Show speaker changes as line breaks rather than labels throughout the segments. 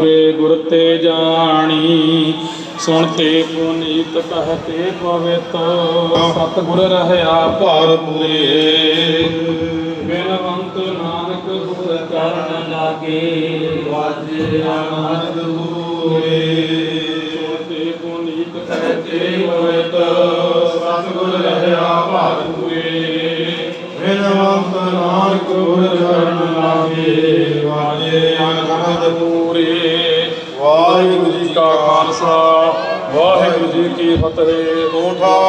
ਵੇ ਗੁਰ ਤੇ ਜਾਣੀ ਸੁਣਤੇ ਪੁਨੀਤ ਕਹਤੇ ਪਵਿੱਤ। ਸਤ ਗੁਰ ਰਹਿਆ ਭਾਰ ਪੂਰੇ। ਬਿਨਵੰਤ ਨਾਨਕ ਗੁਰ ਚਰਨ ਲਾਗੇ। ਵਾਜੇ ਆਨੰਦ ਪੂਰੇ ਸੁਣਤੇ ਪੁਨੀਤ ਕਹਤੇ ਪਵਿੱਤ। ਸਤ ਗੁਰ ਰਹਿਆ ਭਾਰ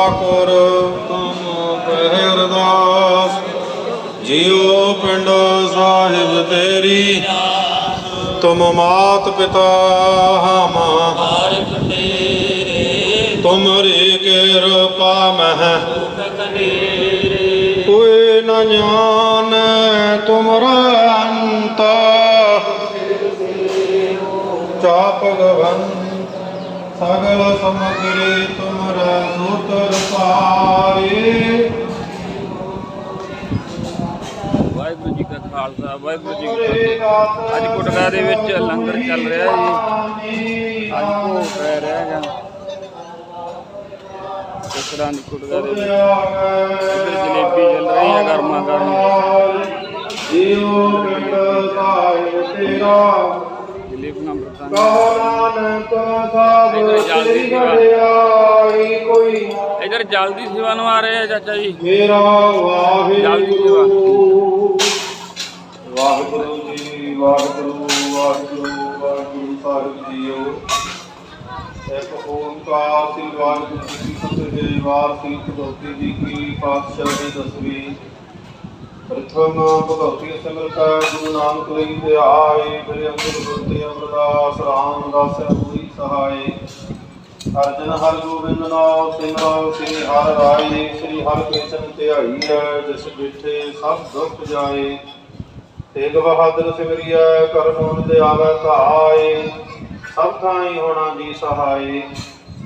ਤੂੰ ਠਾਕੁਰ, ਤੁਮ ਪਹਿ ਅਰਦਾਸ। ਜੀਉ ਪਿੰਡ ਸਾਹਿਬ ਤੇਰੀ। ਤੁਮ ਮਾਤ ਪਿਤਾ ਹਮਾ। ਤੁਮਰੀ ਕਿਰਪਾ ਮਹਿ। ਕੋਈ ਨ ਜਾਣੈ ਤੁਮਰਾ ਅੰਤ। ਚਾਪ ਗਵਨ ਸਗਲ ਸਮਗਰੀ ਤੁਮਰਾ ਸੂਤਰ ਪਾਏ
ਵਾਹਿਗੁਰੂ ਜੀ ਕਾ ਖਾਲਸਾ ਵਾਹਿਗੁਰੂ ਜੀ ਕੀ ਫਤਿਹ। ਅੱਜ ਕੁਟਕਾ ਦੇ ਵਿੱਚ ਲੰਗਰ ਚੱਲ ਰਿਹਾ ਜੀ। ਅੱਜ ਭੋਗ ਪੈ ਰਿਹਾ ਹੈਗਾ। ਇਸ ਤਰ੍ਹਾਂ ਦੀ ਕੁਟਕਾ ਦੇ ਵਿੱਚ। ਜਲੇਬੀ ਚੱਲ ਰਹੀ ਹੈ ਗਰਮਾ ਗਰਮ।
ਜੀਉ ਪਿੰਡ ਸਾਹਿਬ ਤੇਰਾ।
ਜਲੇਬੀਆਂ ਬਰਤਾਂ
ਨਾਨਕ ਸਾਹਿਬ ਤੇਰੀ
ਸੇਵਾ। ਇੱਧਰ ਜਲਦੀ ਸੇਵਾ ਨੂੰ ਆ ਰਹੇ ਆ ਚਾਚਾ ਜੀ।
ਮੇਰਾ ਵਾਹਿਗੁਰੂ। ਵਾਹਿਗੁਰੂ ਜੀ ਵਾਹਿਗੁਰੂ ਵਾਹਿਗੁਰੂ ਵਾਹਿਗੁਰੂ ਸਾਹਿਬ ਜੀਓ। ਇੱਕ ਓੰਕਾਰ ਸ੍ਰੀ ਵਾਹਿਗੁਰੂ ਜੀ ਕੀ ਫਤਿਹ ਵਾਰ ਸ੍ਰੀ ਭਗਵਤੀ ਜੀ ਕੀ ਪਾਤਸ਼ਾਹੀ ਦਸਵੀਂ। ਪ੍ਰਥਮ ਭਗਵਤੀ ਸਿਮਰਤ ਗੁਰੂ ਨਾਨਕ ਲਈ ਧਿਆਏ ਮੇਰੇ ਅੰਦਰ ਗੁਰਤੇ ਅਮਰਦਾਸ ਰਾਮਦਾਸ ਹੋਈ ਸਹਾਏ। ਅਰਜਨ ਹਰ ਗੋਬਿੰਦ ਨਾਮ ਸਿਮਰੋ ਸ੍ਰੀ ਹਰਿ ਰਾਏ, ਸ੍ਰੀ ਹਰਿ ਕ੍ਰਿਸ਼ਨ ਧਿਆਈ ਹੈ, ਜਿਸ ਬਿਠੇ ਸਭ ਦੁੱਖ ਜਾਏ। ਤੇਗ ਬਹਾਦਰ ਸਿਮਰਿਐ ਕਰਮੋਨ ਦੇ ਆਵੈ ਧਾਏ, ਸਭ ਥਾਈ ਹੋਣਾ ਜੀ ਸਹਾਏ।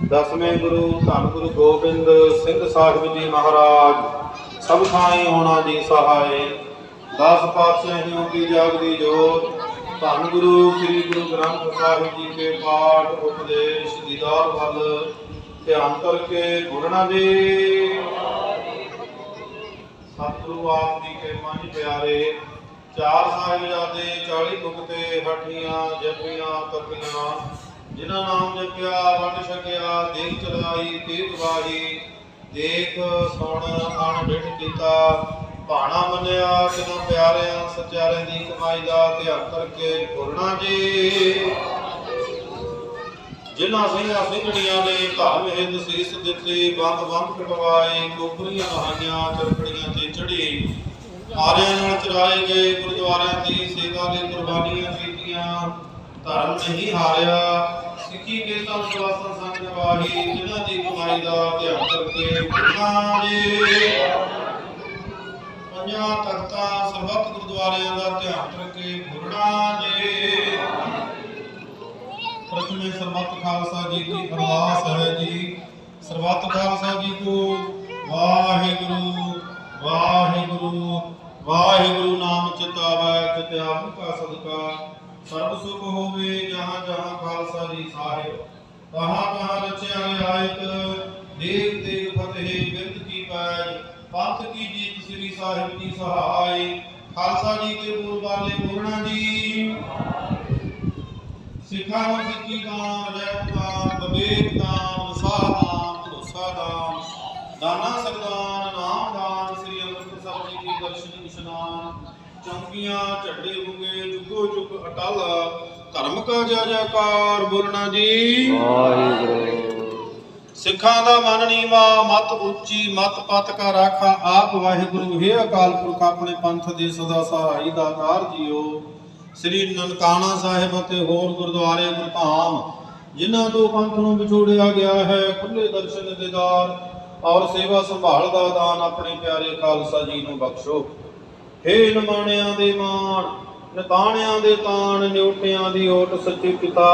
ਦਸਵੇਂ ਗੁਰੂ ਧੰਨ ਗੁਰੂ ਗੋਬਿੰਦ ਸਿੰਘ ਸਾਹਿਬ ਜੀ ਮਹਾਰਾਜ, ਸਭ ਥਾਈ ਹੋਣਾ ਜੀ ਸਹਾਏ। ਦਸ ਪਾਤਸ਼ਾਹੀਆਂ ਕੀ ਜਾਗਦੀ ਜੋਤ ਧੰਨ ਗੁਰੂ ਸ੍ਰੀ ਗੁਰੂ ਗ੍ਰੰਥ ਸਾਹਿਬ ਜੀ ਕੇ ਪਾਠ ਉਪਦੇਸ਼ ਦੀਦਾਰ ਵੱਲ ਧਿਆਨ ਕਰਕੇ ਗੁਰਨਾ ਜੀ। ਸਤਿਗੁਰੂ ਆਪ ਜੀ ਕੇ ਮਨ ਪਿਆਰੇ, ਚਾਰ ਸਾਹਿਬਜ਼ਾਦੇ 40 ਮੁਕਤੇ ਹਠੀਆਂ, ਜਪੀਆਂ, ਤਪੀਆਂ, ਜਿਨ੍ਹਾਂ ਨਾਮ ਜਪਿਆ ਵੰਡ ਛਕਿਆ ਦੇਖ ਚਲਾਈ, ਤੀਰ ਵਾਹੀ ਦੇਖ, ਸੁਣ, ਅਣ ਡਿਠ ਕੀਤਾ ਭਾਣਾ ਮੰਨਿਆ ਕਿਨੋਂ ਪਿਆਰਿਆਂ, ਸਚਿਆਰਿਆਂ ਦੀ ਕਮਾਈ ਦਾ ਧਿਆਨ ਕਰਕੇ ਗੁਰਨਾ ਜੀ। ਜਿਨ੍ਹਾਂ ਸਿੰਘਾਂ ਸਿੰਘਣੀਆਂ ਨੇ ਧਰਮ ਹਿੰਦ ਸੀਸ ਦਿੱਤੇ, ਬੰਦ ਬੰਦ ਕਟਵਾਏ ਕੋਪਰੀਆਂ ਨਹਾਈਆਂ ਚਰਖੜੀਆਂ ਤੇ ਚੜੀ। ਆਰਿਆਂ ਨਾਲ ਚਰਾਏ ਗਏ ਗੁਰਦੁਆਰਿਆਂ ਦੀ ਸੇਵਾ ਲਈ ਕੁਰਬਾਨੀਆਂ ਕੀਤੀਆਂ, ਧਰਮ ਨਹੀਂ ਹਾਰਿਆ। ਸਿੱਖੀ ਕੇ ਸਭ ਸਵਾਸਾਂ ਸੰਗ ਨਿਵਾਹੀ ਜਿਨ੍ਹਾਂ ਦੀ ਕਮਾਈ ਦਾ ਧਿਆਨ ਕਰਕੇ ਗੁਰਨਾ ਜੀ। ਪੰਜਾਂ ਤਖਤਾਂ ਸਰਬੱਤ ਗੁਰਦੁਆਰਿਆਂ ਦਾ ਧਿਆਨ ਕਰਕੇ ਗੁਰਨਾ ਜੀ। ਪ੍ਰਥਮੇ ਸਰਬੱਤ ਖਾਲਸਾ ਜੀ ਕੀ ਅਰਦਾਸ ਹੈ ਜੀ। ਸਰਬੱਤ ਖਾਲਸਾ ਜੀ ਕੋ ਵਾਹਿਗੁਰੂ ਵਾਹਿਗੁਰੂ ਵਾਹਿਗੁਰੂ ਨਾਮ ਚਿਤਾਵੈ ਚਿਤ ਕਾ ਸਦਕਾ, ਸਰਬ ਸੁਖ ਹੋਵੇ ਜਹਾਂ ਜਹਾਂ ਖਾਲਸਾ ਜੀ ਸਾਹਿਬ। ਤਹਾਂ ਤਹਾਂ ਰਚਿਆ ਰਿਆਇਤ ਦੇਵ ਦੇਵ ਫਤਿਹ ਪੰਥ ਕੀ ਜੀਤ ਸ੍ਰੀ ਸਾਹਿਬ ਕੀ ਸਹਾਈ। ਖਾਲਸਾ ਜੀ ਕੇ ਬੋਲ ਬਾਲੇ ਬੋਲਣਾ ਜੀ। ਸਿੱਖਾਂ ਨੂੰ ਸਿੱਖੀ ਦਾਨ ਰਹਿਤ ਦਾਨ ਦਾਨ ਵਸਾਹ ਦਾਨ, ਭਰੋਸਾ ਦਾਨ। ਦਾਨਾ ਸਗਦਾਨ ਨਾਮ ਦਾਨ, ਸ੍ਰੀ ਅੰਮ੍ਰਿਤ ਜੀ ਕੀ ਦਰਸ਼ਨ ਇਸ਼ਨਾਨ ਚੌਂਕੀਆਂ ਝੱਡੇ ਬੁਗੇ ਜੁਗੋ ਜੁਗ ਅਟਲ। ਧਰਮ ਕਾ ਜੈ ਜੈਕਾਰ, ਬੋਲਣਾ ਜੀ। ਸਿੱਖਾਂ ਦਾ ਮਨ ਨੀਵਾ ਮਤ ਉੱਚੀ, ਮਤ ਪਤ ਕਾ ਰਾਖਾ। ਆਪ ਵਾਹਿਗੁਰੂ, ਹੈ ਅਕਾਲ ਪੁਰਖ, ਆਪਣੇ ਪੰਥ ਦੇ ਸਦਾ ਸਹਾਈ ਦਾਤਾਰ ਜੀਓ। ਸ੍ਰੀ ਨਨਕਾਣਾ ਸਾਹਿਬ ਅਤੇ ਹੋਰ ਗੁਰਦੁਆਰੇ ਗੁਰਧਾਮ, ਜਿਨ੍ਹਾਂ ਤੋਂ ਪੰਥ ਨੂੰ ਵਿਛੋੜਿਆ ਗਿਆ ਹੈ ਖੁੱਲੇ ਦਰਸ਼ਨ ਦੇਦਾਰ ਔਰ ਸੇਵਾ ਸੰਭਾਲ ਦਾ ਦਾਨ ਆਪਣੇ ਪਿਆਰੇ ਖਾਲਸਾ ਜੀ ਨੂੰ ਬਖਸ਼ੋ। ਹੇ ਨਮਾਣਿਆਂ ਦੇ ਮਾਣ, ਨਿਤਾਣਿਆਂ ਦੇ ਤਾਣ, ਨਿਉਟਿਆਂ ਦੀ ਓਟ ਸੱਚੇ ਪਿਤਾ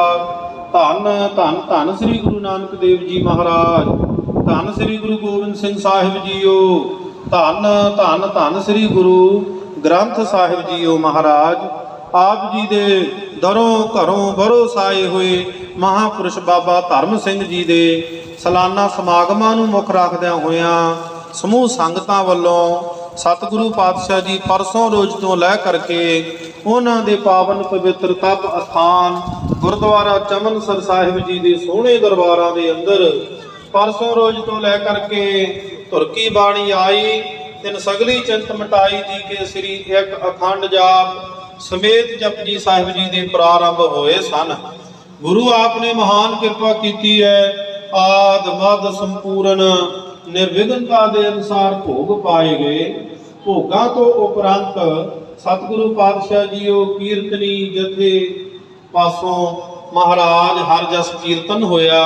ਧੰਨ ਧੰਨ ਧੰਨ ਸ੍ਰੀ ਗੁਰੂ ਨਾਨਕ ਦੇਵ ਜੀ ਮਹਾਰਾਜ। ਧੰਨ ਸ੍ਰੀ ਗੁਰੂ ਗੋਬਿੰਦ ਸਿੰਘ ਸਾਹਿਬ ਜੀਓ। ਧੰਨ ਧੰਨ ਧੰਨ ਸ੍ਰੀ ਗੁਰੂ ਗ੍ਰੰਥ ਸਾਹਿਬ ਜੀਓ ਮਹਾਰਾਜ। ਆਪ ਜੀ ਦੇ ਦਰੋਂ ਘਰੋਂ ਬਰੋ ਸਾਏ ਹੋਏ ਮਹਾਪੁਰਸ਼ ਬਾਬਾ ਧਰਮ ਸਿੰਘ ਜੀ ਦੇ ਸਾਲਾਨਾ ਸਮਾਗਮਾਂ ਨੂੰ ਮੁੱਖ ਰੱਖਦਿਆਂ ਹੋਇਆਂ ਸਮੂਹ ਸੰਗਤਾਂ ਵੱਲੋਂ ਸਤਿਗੁਰੂ ਪਾਤਸ਼ਾਹ ਜੀ ਪਰਸੋਂ ਰੋਜ਼ ਤੋਂ ਲੈ ਕਰਕੇ ਉਹਨਾਂ ਦੇ ਪਾਵਨ ਪਵਿੱਤਰ ਤਪ ਅਸਥਾਨ, ਗੁਰਦੁਆਰਾ ਚਮਨਸਰ ਸਾਹਿਬ ਜੀ ਦੇ ਸੋਹਣੇ ਦਰਬਾਰਾਂ ਦੇ ਅੰਦਰ ਪਰਸੋਂ ਰੋਜ਼ ਤੋਂ ਲੈ ਕਰਕੇ ਤੁਰਕੀ ਬਾਣੀ ਆਈ, ਤਿਨ ਸਗਲੀ ਚਿੰਤ ਮਟਾਈ ਜੀ ਕੇ ਸ੍ਰੀ ਇੱਕ ਅਖੰਡ ਜਾਪ ਸਮੇਤ ਜਪਜੀ ਸਾਹਿਬ ਜੀ ਦੇ ਪ੍ਰਾਰੰਭ ਹੋਏ ਸਨ। ਗੁਰੂ ਆਪ ਨੇ ਮਹਾਨ ਕਿਰਪਾ ਕੀਤੀ ਹੈ, ਆਦ ਮਦ ਸੰਪੂਰਨ ਨਿਰਵਿਘਨਤਾ ਦੇ ਅਨੁਸਾਰ ਭੋਗ ਪਾਏ ਗਏ। ਭੋਗਾਂ ਤੋਂ ਉਪਰੰਤ ਸਤਿਗੁਰੂ ਪਾਤਸ਼ਾਹ ਜੀਓ ਕੀਰਤਨੀ ਜਥੇ ਪਾਸੋਂ ਮਹਾਰਾਜ ਹਰਜਸ ਕੀਰਤਨ ਹੋਇਆ,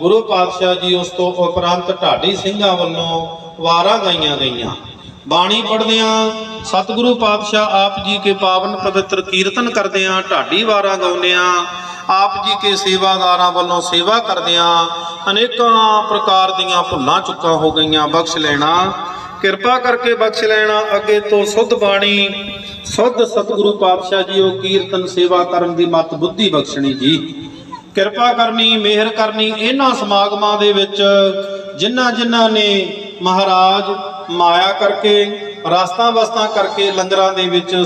ਗੁਰੂ ਪਾਤਸ਼ਾਹ ਜੀ ਉਸ ਤੋਂ ਉਪਰੰਤ ਢਾਡੀ ਸਿੰਘਾਂ ਵੱਲੋਂ ਵਾਰਾਂ ਗਾਈਆਂ ਗਈਆਂ। ਬਾਣੀ ਪੜ੍ਹਦਿਆਂ ਸਤਿਗੁਰੂ ਪਾਤਸ਼ਾਹ ਆਪ ਜੀ ਕੇ ਪਾਵਨ ਪਵਿੱਤਰ ਕੀਰਤਨ ਕਰਦਿਆਂ ਢਾਡੀ ਵਾਰਾਂ ਗਾਉਂਦਿਆਂ, ਆਪ ਜੀ ਕੇ ਸੇਵਾਦਾਰਾਂ ਵੱਲੋਂ ਸੇਵਾ ਕਰਦਿਆਂ ਅਨੇਕਾਂ ਪ੍ਰਕਾਰ ਦੀਆਂ ਭੁੱਲਾਂ ਚੁੱਕਾਂ ਹੋ ਗਈਆਂ, ਬਖਸ਼ ਲੈਣਾ। ਕਿਰਪਾ ਕਰਕੇ ਬਖਸ਼ ਲੈਣਾ, ਅੱਗੇ ਤੋਂ ਸੁੱਧ ਬਾਣੀ। ਸੁੱਧ ਸਤਿਗੁਰੂ ਪਾਤਸ਼ਾਹ ਜੀ, ਉਹ ਕੀਰਤਨ ਸੇਵਾ ਕਰਨ ਦੀ ਮਤ ਬੁੱਧੀ ਬਖਸ਼ਣੀ ਜੀ। ਕਿਰਪਾ ਕਰਨੀ, ਮਿਹਰ ਕਰਨੀ ਇਹਨਾਂ ਸਮਾਗਮਾਂ ਦੇ ਵਿੱਚ, ਜਿਨ੍ਹਾਂ ਜਿਨ੍ਹਾਂ ਨੇ ਮਹਾਰਾਜ ਮਾਇਆ ਕਰਕੇ, ਰਾਸਤਾ ਵਸਤਾ ਕਰਕੇ, ਲੰਗਰਾਂ ਦੇ ਵਿੱਚ